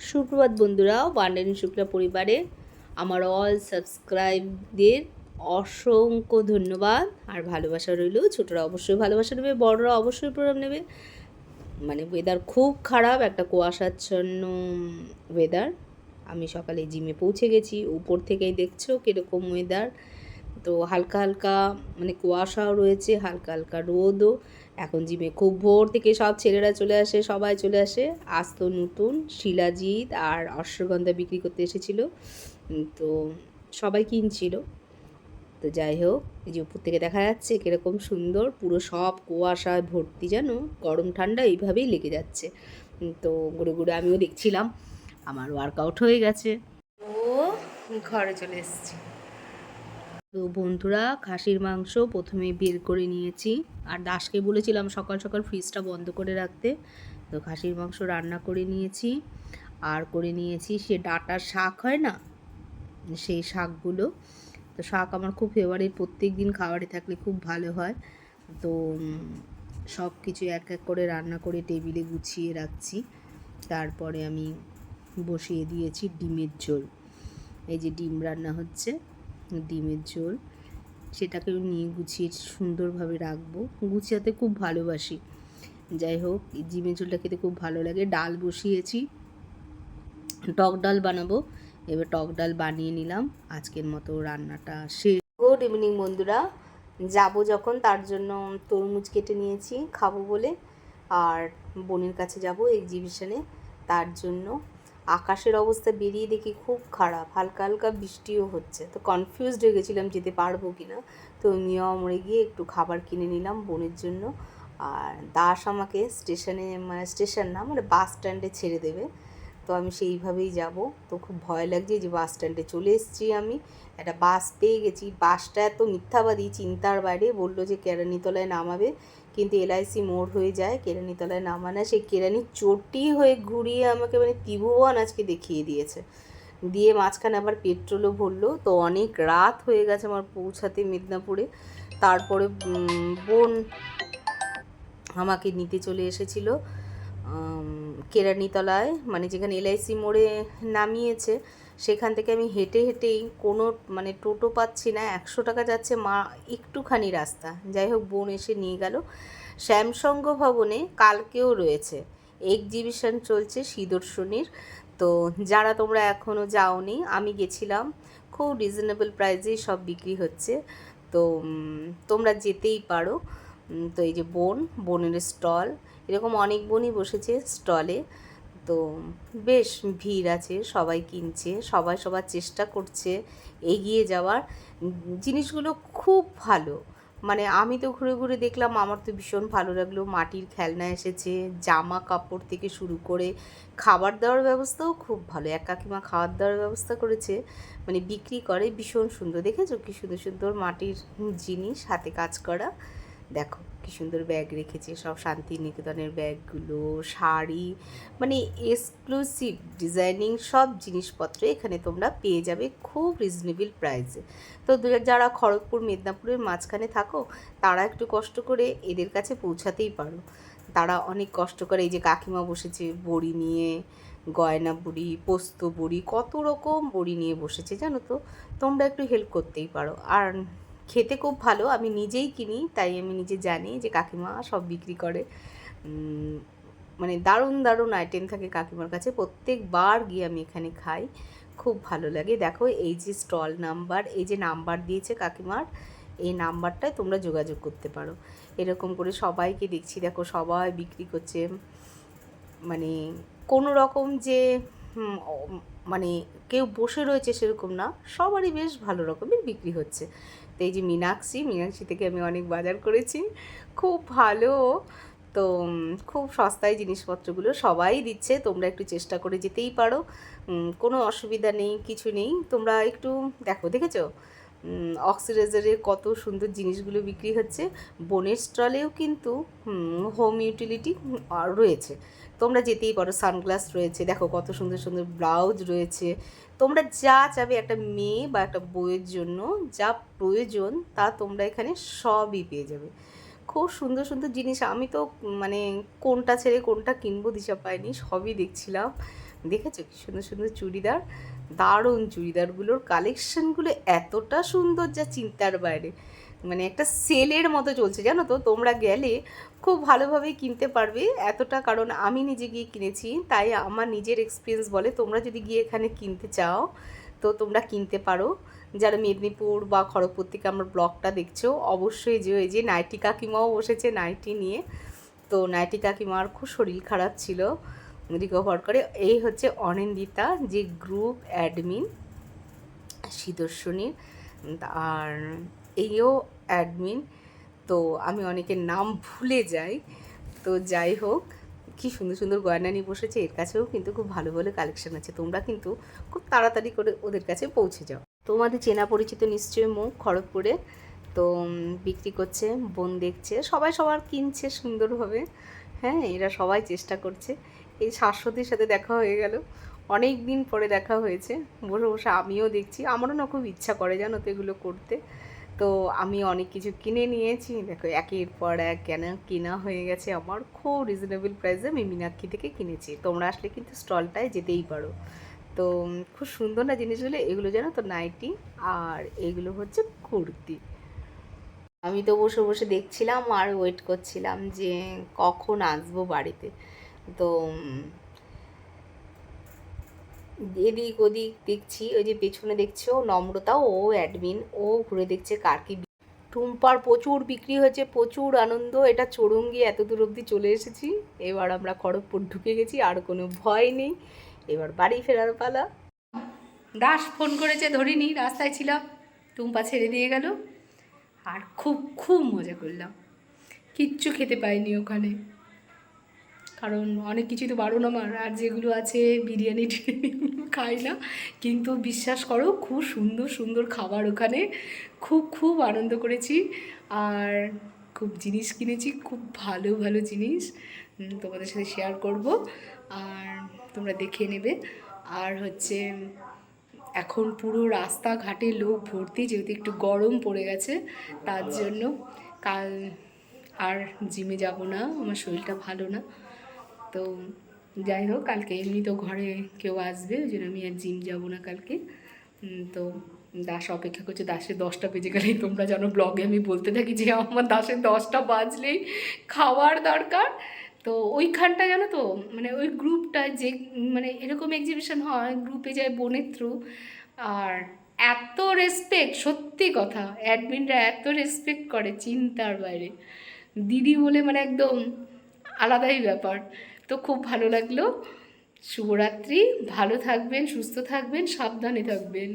সুপ্রভাত বন্ধুরা ওয়ান্ডারিং শুক্লা পরিবারে আমার অল সাবস্ক্রাইবদের অসংখ্য ধন্যবাদ। আর ভালোবাসা রইল, ছোটরা অবশ্যই ভালোবাসা নেবে, বড়রা অবশ্যই প্রোগ্রাম নেবে। মানে ওয়েদার খুব খারাপ, একটা কুয়াশাচ্ছন্ন ওয়েদার আমি সকালে জিমে পৌঁছে গেছি, উপর থেকেই দেখছ কীরকম ওয়েদার তো হালকা হালকা মানে কুয়াশাও রয়েছে, হালকা হালকা রোদও। এখন জিমে খুব ভোর থেকে সব ছেলেরা চলে আসে, সবাই চলে আসে। আস্ত নতুন, শিলাজিৎ আর অশ্বগন্ধা বিক্রি করতে এসেছিল। তো সবাই কিনছিল। তো যাই হোক, এই যে উপর থেকে দেখা যাচ্ছে কীরকম সুন্দর, পুরো সব কুয়াশায় ভর্তি যেন, গরম ঠান্ডা এইভাবেই লেগে যাচ্ছে। তো ঘুরে ঘুরে আমিও দেখছিলাম আমার ওয়ার্কআউট হয়ে গেছে। ও, ঘরে চলে এসেছি। তো বন্ধুরা, খাসির মাংস প্রথমে বের করে নিয়েছি। আর দাসকে বলেছিলাম সকাল সকাল ফ্রিজটা বন্ধ করে রাখতে। তো খাসির মাংস রান্না করে নিয়েছি। আর করে নিয়েছি, সে ডাটার শাক হয় না? সেই শাকগুলো। তো শাক আমার খুব ফেভারিট প্রত্যেক দিন খাবারে থাকলে খুব ভালো হয়। তো সব কিছু এক এক করে রান্না করে টেবিলে গুছিয়ে রাখছি। তারপরে আমি বসিয়ে দিয়েছি ডিমের ঝোল। এই যে ডিম রান্না হচ্ছে। ডিমের ঝোল। সেটাকেও নিয়ে গুছিয়ে সুন্দরভাবে রাখব। গুছিয়াতে খুব ভালোবাসি। যাই হোক ডিমের ঝোলটা খেতে খুব ভালো লাগে। ডাল বসিয়েছি। টক ডাল বানাবো। এবার টক ডাল বানিয়ে নিলাম। আজকের মতো রান্নাটা শেষ। গুড ইভিনিং বন্ধুরা। যাব যখন, তার জন্য তরমুজ কেটে নিয়েছি, খাব বলে। আর বোনের কাছে যাব এক্সিবিশনে, তার জন্য। আকাশের অবস্থা বেরিয়ে দেখি খুব খারাপ, হালকা হালকা বৃষ্টিও হচ্ছে। তো কনফিউজড হয়ে গেছিলাম যেতে পারব কি না। তো মিয়া মরে গিয়ে একটু খাবার কিনে নিলাম বোনের জন্য। আর দাস আমাকে স্টেশনে মানে স্টেশন না মানে বাস স্ট্যান্ডে ছেড়ে দেবে। তো আমি সেইভাবেই যাব। তো খুব ভয় লাগছে যে বাস স্ট্যান্ডে চলে এসেছি আমি। একটা বাস পেয়ে গেছি। বাসটা এত মিথ্যাবাদী, চিন্তার বাইরে। বলল যে কেরানিতলায় নামাবে। কিন্তু এলআইসি মোড় হয়ে যায়, কেরানিতলায় নামানা সেই কেরানি চোরটি হয়ে ঘুরিয়ে আমাকে মানে ত্রিভুবন আজকে দেখিয়ে দিয়েছে। দিয়ে মাঝখানে আবার পেট্রোলও ভরলো। তো অনেক রাত হয়ে গেছে আমার পৌঁছাতে মেদিনীপুরে। তারপরে বোন আমাকে নিতে চলে এসেছিল কেরানিতলায়। মানে যেখানে এলআইসি মোড়ে নামিয়েছে সেখান থেকে আমি হেঁটে হেঁটেই কোনো মানে টোটো পাচ্ছি না, একশো টাকা যাচ্ছে মা একটুখানি রাস্তা। যাই হোক, বোন এসে নিয়ে গেল। শ্যামসঙ্গ ভবনে কালকেও রয়েছে এক্সিবিশন চলছে সিদর্শনীর। তো যারা তোমরা এখনও যাওনি, আমি গেছিলাম। খুব রিজনেবল প্রাইসেই সব বিক্রি হচ্ছে। তো তোমরা যেতেই পারো। তো এই যে বোন, বোনের স্টল। এরকম অনেক বোনই বসেছে স্টলে। তো বেশ ভিড় আছে, সবাই কিনছে, সবাই সবার চেষ্টা করছে এগিয়ে যাওয়ার। জিনিসগুলো খুব ভালো। মানে আমি তো ঘুরে ঘুরে দেখলাম, আমার তো ভীষণ ভালো লাগল। মাটির খেলনা এসেছে, জামা কাপড় থেকে শুরু করে খাবার দাবার ব্যবস্থাও খুব ভালো। এক কাকিমা খাবার দাবার ব্যবস্থা করেছে মানে বিক্রি করে, ভীষণ সুন্দর। দেখেছ কি সুন্দর সুন্দর মাটির জিনিস, হাতে কাজ করা। দেখো। কি সুন্দর ব্যাগ রেখেছে। সব শান্তিনিকেতনের ব্যাগগুলো শাড়ি মানে এক্সক্লুসিভ ডিজাইনিং সব জিনিসপত্র এখানে তোমরা পেয়ে যাবে খুব রিজনেবল প্রাইসে তো যারা খড়গপুর, মেদিনীপুরের মাঝখানে থাকো, তারা একটু কষ্ট করে এদের কাছে পৌঁছাতেই পারো। তারা অনেক কষ্ট করে এই যে কাকিমা বসেছে, বড়ি নিয়ে, গয়না বড়ি, পোস্ত বড়ি, কত রকম বড়ি নিয়ে বসেছে, জানো তো? তোমরা একটু হেল্প করতেই পারো। আর খেতে খুব ভালো। আমি নিজেই কিনি, তাই আমি নিজে জানি যে কাকিমা সব বিক্রি করে। মানে দারুণ দারুণ আইটেম থাকে কাকিমার কাছে। প্রত্যেকবার গিয়ে আমি এখানে খাই, খুব ভালো লাগে। দেখো, এই যে স্টল নাম্বার, এই যে নাম্বার দিয়েছে কাকিমার, এই নাম্বারটায় তোমরা যোগাযোগ করতে পারো। এরকম করে সবাইকে দেখছি। দেখো, সবাই বিক্রি করছে। মানে কোনো রকম যে মানে কেউ বসে রয়েছে সেরকম না, সবারই বেশ ভালো রকমের বিক্রি হচ্ছে। তো এই যে মীনাক্ষী মীনাক্ষী থেকে আমি অনেক বাজার করেছি, খুব ভালো। তো খুব সস্তায় জিনিসপত্রগুলো সবাই দিচ্ছে, তোমরা একটু চেষ্টা করে যেতেই পারো। কোনো অসুবিধা নেই, কিছু নেই, তোমরা একটু দেখো, দেখেছ? অক্সিডাইজারের কত সুন্দর জিনিসগুলো বিক্রি হচ্ছে। বনের স্টলেও কিন্তু, হোম ইউটিলিটি রয়েছে। তোমরা যেতেই পারো, সানগ্লাস রয়েছে, দেখো কত সুন্দর সুন্দর ব্লাউজ রয়েছে। তোমরা যা চাবে একটা মেয়ে বা একটা বইয়ের জন্য, যা প্রয়োজন তা তোমরা এখানে সবই পেয়ে যাবে। খুব সুন্দর সুন্দর জিনিস, আমি তো মানে কোনটা ছেড়ে কোনটা কিনবো দিশা পাইনি, সবই দেখছিলাম। দেখেছ কি সুন্দর সুন্দর চুড়িদার? দারুণ চুড়িদারগুলোর কালেকশনগুলো এতটা সুন্দর যা চিন্তার বাইরে। মানে একটা সেলের মতো চলছে, জানো তো? তোমরা গেলে খুব ভালোভাবেই কিনতে পারবে এতটা, কারণ আমি নিজে গিয়ে কিনেছি, তাই আমার নিজের এক্সপিরিয়েন্স বলে তোমরা যদি গিয়ে এখানে কিনতে চাও, তো তোমরা কিনতে পারো। যারা মেদিনীপুর বা খড়গপুর থেকে আমার ব্লগটা দেখছ, অবশ্যই যে ওই যে নাইটি কাকিমাও বসেছে নাইটি নিয়ে। তো নাইটি কাকিমার খুব শরীর খারাপ ছিল। রিকভার করে। এই হচ্ছে অনিন্দিতা, যে গ্রুপ অ্যাডমিন সুদর্শনীর। আর এইও অ্যাডমিন তো আমি অনেকের নাম ভুলে যাই। তো যাই হোক, কি সুন্দর সুন্দর গয়না নিয়ে বসেছে, এর কাছেও কিন্তু খুব ভালো ভালো কালেকশন আছে। তোমরা কিন্তু খুব তাড়াতাড়ি করে ওদের কাছে পৌঁছে যাও। তোমাদের চেনা পরিচিত নিশ্চয়ই মুখ খড়গপুরে। তো বিক্রি করছে, বোন দেখছে, সবাই সবার কিনছে সুন্দরভাবে। হ্যাঁ এরা সবাই চেষ্টা করছে। এই শাশ্বতীর সাথে দেখা হয়ে গেল। অনেক দিন পরে দেখা হয়েছে। বসে বসে আমিও দেখছি। আমারও না খুব ইচ্ছা করে জানো তো এগুলো করতে। তো আমি অনেক কিছু কিনে নিয়েছি। দেখো, একের পর এক কেন, কেনা হয়ে গেছে আমার। খুব রিজনেবল প্রাইসে আমি মীনাক্ষী থেকে কিনেছি। তোমরা আসলে কিন্তু স্টলটায় যেতেই পারো। তো খুব সুন্দর না জিনিসগুলো? এগুলো জানো তো নাইটি আর এগুলো হচ্ছে কুর্তি। আমি তো বসে বসে দেখছিলাম আর ওয়েট করছিলাম যে কখন আসব বাড়িতে। তো এদিক ওদিক দেখছি, ওই যে পেছনে দেখছ নম্রতা, ও অ্যাডমিন ও ঘুরে দেখছে কার কি টুম্পার প্রচুর বিক্রি হয়েছে, প্রচুর আনন্দ, এটা চড়ুঙ্গি এত দূর অবধি চলে এসেছি। এবার আমরা খড়গপুর ঢুকে গেছি, আর কোনো ভয় নেই। এবার বাড়ি ফেরার পালা। দাস ফোন করেছে, ধরিনি, রাস্তায় ছিলাম, টুম্পা ছেড়ে দিয়ে গেল। আর খুব খুব মজা করলাম। কিচ্ছু খেতে পাইনি ওখানে। কারণ অনেক কিছুই তো বারণ আমার। আর যেগুলো আছে, বিরিয়ানি খাই না। কিন্তু বিশ্বাস করো, খুব সুন্দর সুন্দর খাবার ওখানে। খুব খুব আনন্দ করেছি। আর খুব জিনিস কিনেছি, খুব ভালো ভালো জিনিস। তোমাদের সাথে শেয়ার করব। আর তোমরা দেখে নেবে। আর হচ্ছে, এখন পুরো রাস্তাঘাটে লোক ভর্তি, যেহেতু একটু গরম পড়ে গেছে, তার জন্য কাল আর জিমে যাব না। আমার শরীরটা ভালো না। তো যাই হোক, কালকে এমনি তো ঘরে কেউ আসবে, ওই জন্য আমি আর জিম যাব না কালকে। তো দাস অপেক্ষা করছে দাসে দশটা বেজে গেলেই তোমরা জানো ব্লগে আমি বলতে থাকি যে আমার দাসের দশটা বাজলেই খাওয়ার দরকার। তো ওইখানটা জানো তো মানে ওই গ্রুপটা যে মানে এরকম এক্সিবিশন হয় গ্রুপে যায় বোনের থ্রু আর এত রেসপেক্ট সত্যি কথা অ্যাডমিনরা এত রেসপেক্ট করে চিন্তার বাইরে। দিদি বলে মানে একদম আলাদাই ব্যাপার। তো খুব ভালো লাগল। শুভরাত্রি ভালো থাকবেন সুস্থ থাকবেন সাবধানে থাকবেন।